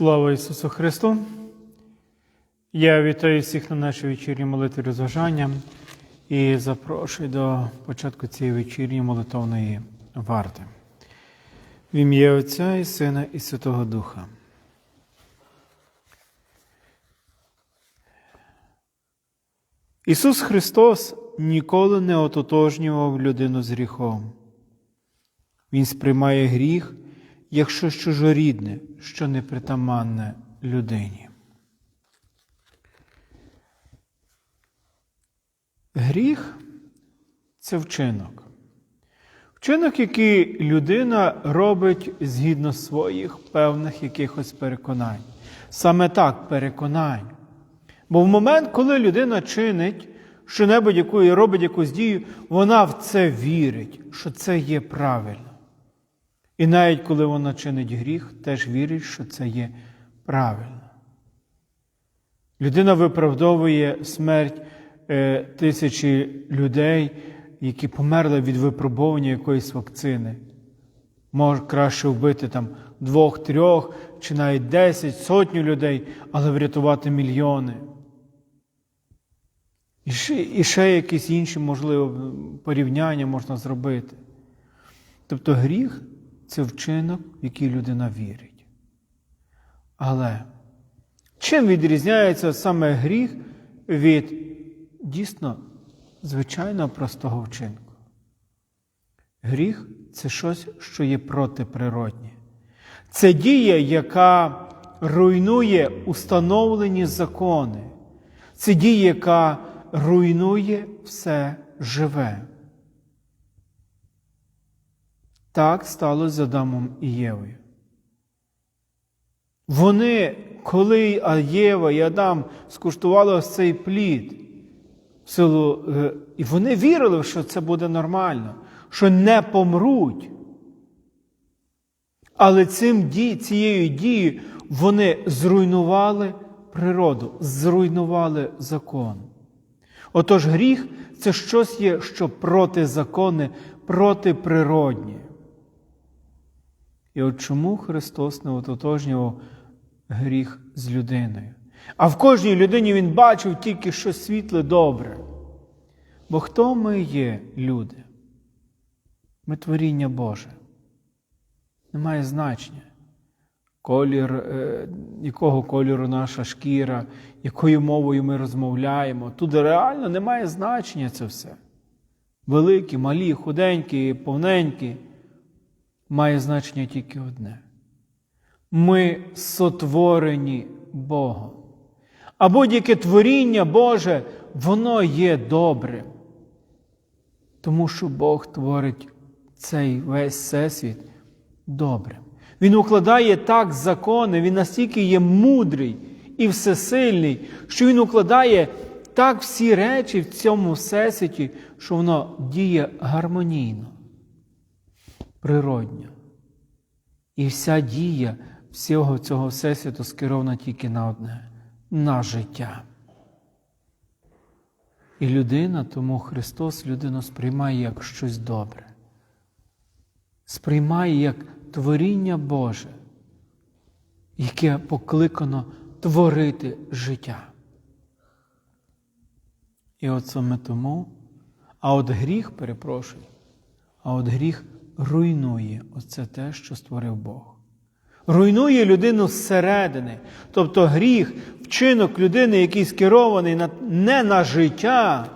Слава Ісусу Христу! Я вітаю всіх на нашій вечірній молитві розважання і запрошую до початку цієї вечірньої молитовної варти. В ім'я Отця і Сина і Святого Духа. Ісус Христос ніколи не ототожнював людину з гріхом. Він сприймає гріх як щось чужорідне, що непритаманне людині. Гріх це вчинок. Вчинок, який людина робить згідно своїх певних якихось переконань. Саме так переконань. Бо в момент, коли людина чинить що-небудь, яку робить якусь дію, вона в це вірить, що це є правильно. І навіть коли вона чинить гріх, теж вірить, що це є правильно. Людина виправдовує смерть е, тисячі людей, які померли від випробування якоїсь вакцини. Може краще вбити там двох, трьох чи навіть десять, сотню людей, але врятувати мільйони. І ще, і ще якісь інші, можливо, порівняння можна зробити. Тобто гріх це вчинок, в який людина вірить. Але чим відрізняється саме гріх від дійсно звичайного простого вчинку? Гріх це щось, що є протиприроднє. Це дія, яка руйнує установлені закони. Це дія, яка руйнує все живе. Так сталося з Адамом і Євою. Вони, коли Єва і Адам скуштували ось цей плід, в силу, е, і вони вірили, що це буде нормально, що не помруть. Але цим, цією дією вони зруйнували природу, зруйнували закон. Отож, гріх це щось є, що протизаконне, протиприроднє. І от чому Христос не ототожнював гріх з людиною? А в кожній людині Він бачив тільки щось світле добре. Бо хто ми є, люди? Ми творіння Боже. Немає значення, колір, е, якого кольору наша шкіра, якою мовою ми розмовляємо. Тут реально немає значення це все. Великі, малі, худенькі, повненькі має значення тільки одне. Ми сотворені Богом. А будь-яке творіння Боже, воно є добрим. Тому що Бог творить цей весь всесвіт добрим. Він укладає так закони, він настільки є мудрий і всесильний, що він укладає так всі речі в цьому всесвіті, що воно діє гармонійно природньо. І вся дія всього цього всесвіту скерована тільки на одне на життя. І людина, тому Христос людину сприймає як щось добре, сприймає як творіння Боже, яке покликано творити життя. І от саме тому, а от гріх, перепрошую, а от гріх руйнує оце те, що створив Бог. Руйнує людину зсередини. Тобто гріх, вчинок людини, який скерований на, не на життя,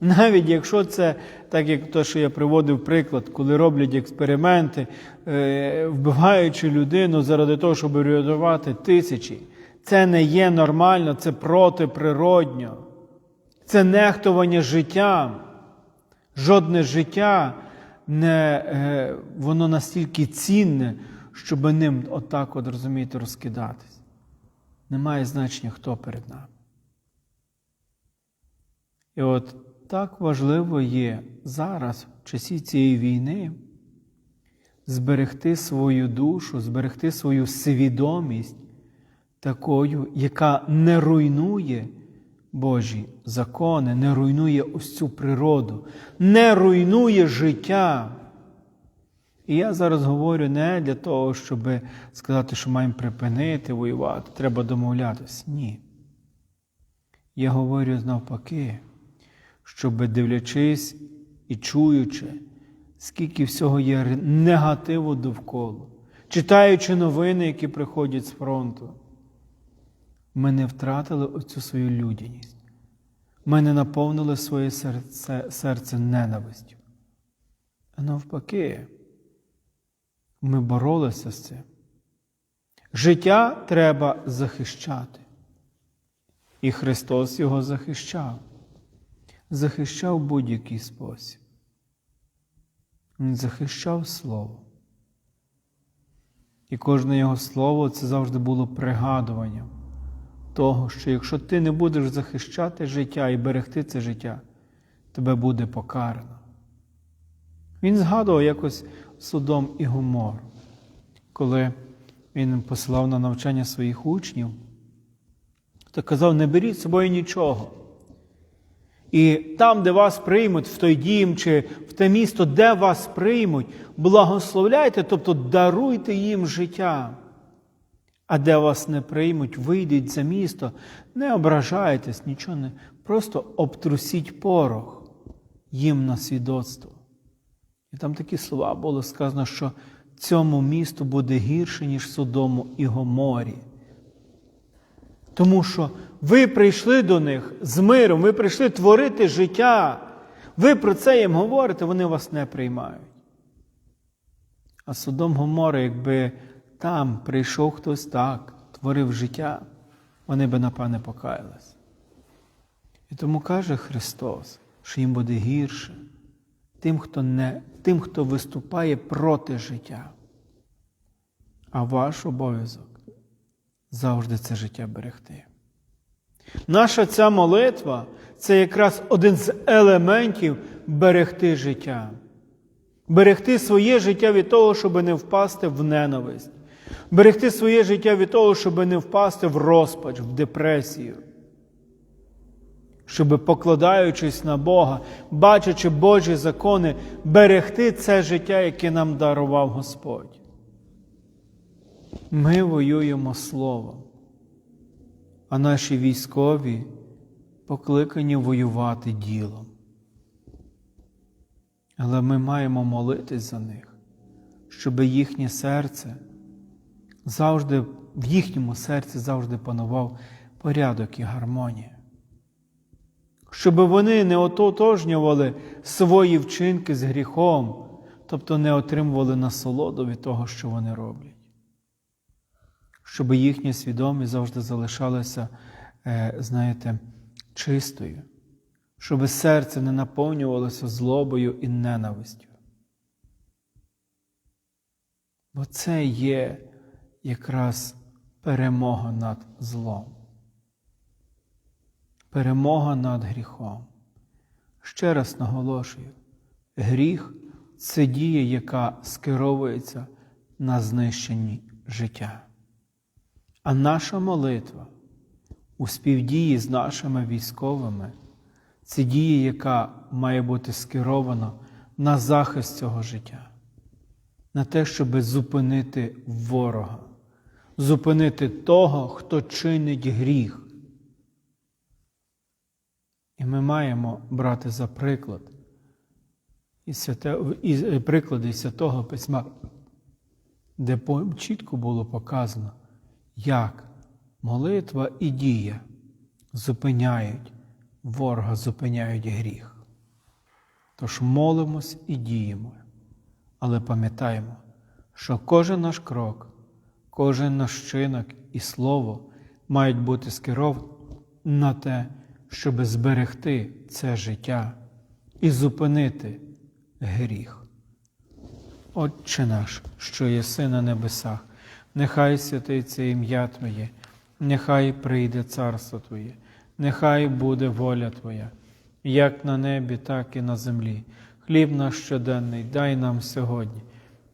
навіть якщо це, так як то, що я приводив приклад, коли роблять експерименти, е, вбиваючи людину заради того, щоб врятувати тисячі, це не є нормально, це протиприродньо. Це нехтування життям. Жодне життя не, е, воно настільки цінне, щоб ним отак, от, розумієте, розкидатись. Немає значення, хто перед нами. І от так важливо є зараз, в часі цієї війни, зберегти свою душу, зберегти свою свідомість такою, яка не руйнує Божі закони, не руйнує ось цю природу, не руйнує життя. І я зараз говорю не для того, щоб сказати, що маємо припинити воювати, треба домовлятися. Ні. Я говорю навпаки, щоб дивлячись і чуючи, скільки всього є негативу довкола, читаючи новини, які приходять з фронту, ми не втратили оцю свою людяність. Ми не наповнили своє серце, серце ненавистю. А навпаки, ми боролися з цим. Життя треба захищати. І Христос його захищав. Захищав будь-який спосіб. Він захищав Слово. І кожне його слово це завжди було пригадуванням того, що якщо ти не будеш захищати життя і берегти це життя, тебе буде покарано. Він згадував якось судом і гумор, коли він посилав на навчання своїх учнів, то казав: не беріть з собою нічого. І там, де вас приймуть, в той дім чи в те місто, де вас приймуть, благословляйте, тобто даруйте їм життя. А де вас не приймуть, вийдіть за місто, не ображайтесь, нічого не, просто обтрусіть порох їм на свідоцтво. І там такі слова було сказано, що цьому місту буде гірше, ніж Содому і Гоморі. Тому що ви прийшли до них з миром, ви прийшли творити життя. Ви про це їм говорите, вони вас не приймають. А Содом Гомора, якби там прийшов хтось так, творив життя, вони би, напевне, покаялись. І тому каже Христос, що їм буде гірше тим, хто, не, тим, хто виступає проти життя. А ваш обов'язок завжди це життя берегти. Наша ця молитва це якраз один з елементів берегти життя. Берегти своє життя від того, щоб не впасти в ненависть. Берегти своє життя від того, щоб не впасти в розпач, в депресію. Щоб, покладаючись на Бога, бачачи Божі закони, берегти це життя, яке нам дарував Господь. Ми воюємо Словом, а наші військові покликані воювати ділом. Але ми маємо молитись за них, щоб їхнє серце завжди, в їхньому серці завжди панував порядок і гармонія. Щоб вони не ототожнювали свої вчинки з гріхом, тобто не отримували насолоду від того, що вони роблять. Щоб їхня свідомість завжди залишалася, е, знаєте, чистою, щоб серце не наповнювалося злобою і ненавистю. Бо це є якраз перемога над злом. Перемога над гріхом. Ще раз наголошую, гріх це дія, яка скеровується на знищенні життя. А наша молитва у співдії з нашими військовими це дія, яка має бути скерована на захист цього життя, на те, щоб зупинити ворога, зупинити того, хто чинить гріх. І ми маємо брати за приклад і святе, і приклади Святого Письма, де чітко було показано, як молитва і дія зупиняють ворога, зупиняють гріх. Тож молимось і діємо, але пам'ятаємо, що кожен наш крок, кожен наш чинок і слово мають бути скеровані на те, щоб зберегти це життя і зупинити гріх. Отче наш, що єси на небесах, нехай святиться ім'я Твоє, нехай прийде царство Твоє, нехай буде воля Твоя, як на небі, так і на землі. Хліб наш щоденний, дай нам сьогодні,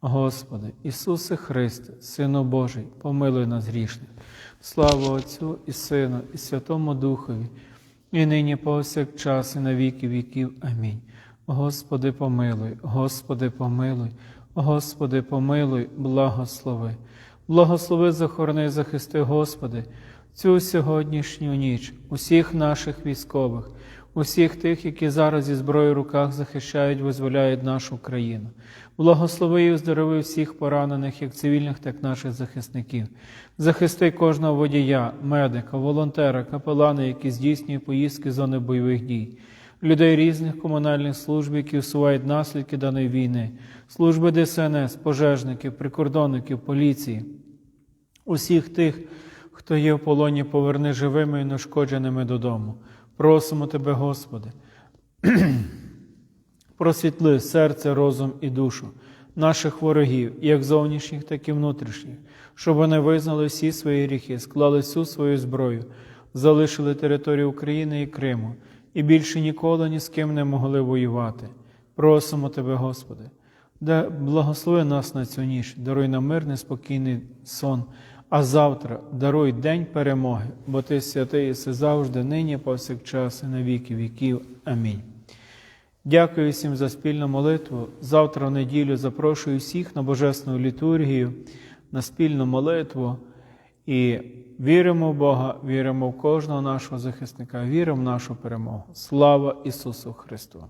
Господи, Ісусе Христе, Сину Божий, помилуй нас грішних. Слава Отцю і Сину, і Святому Духові, і нині повсякчас, і на віки віків. Амінь. Господи, помилуй, Господи, помилуй, Господи, помилуй, благослови. Благослови, захорони, захисти, Господи, цю сьогоднішню ніч, усіх наших військових, усіх тих, які зараз зі зброєю в руках захищають, визволяють нашу країну. Благослови і оздорови всіх поранених, як цивільних, так і наших захисників. Захисти кожного водія, медика, волонтера, капелана, які здійснюють поїздки з зони бойових дій, людей різних комунальних служб, які усувають наслідки даної війни, служби ДСНС, пожежників, прикордонників, поліції, усіх тих, хто є в полоні, поверни живими і нешкодженими додому. Просимо Тебе, Господи, просвітли серце, розум і душу наших ворогів, як зовнішніх, так і внутрішніх, щоб вони визнали всі свої гріхи, склали всю свою зброю, залишили територію України і Криму і більше ніколи ні з ким не могли воювати. Просимо Тебе, Господи, да благослови нас на цю ніч, даруй нам мирний, спокійний сон, а завтра даруй день перемоги, бо Ти святий єси завжди, нині, повсякчас, і на віки віків. Амінь. Дякую всім за спільну молитву. Завтра в неділю запрошую всіх на Божественну літургію, на спільну молитву. І віримо в Бога, віримо в кожного нашого захисника, віримо в нашу перемогу. Слава Ісусу Христу!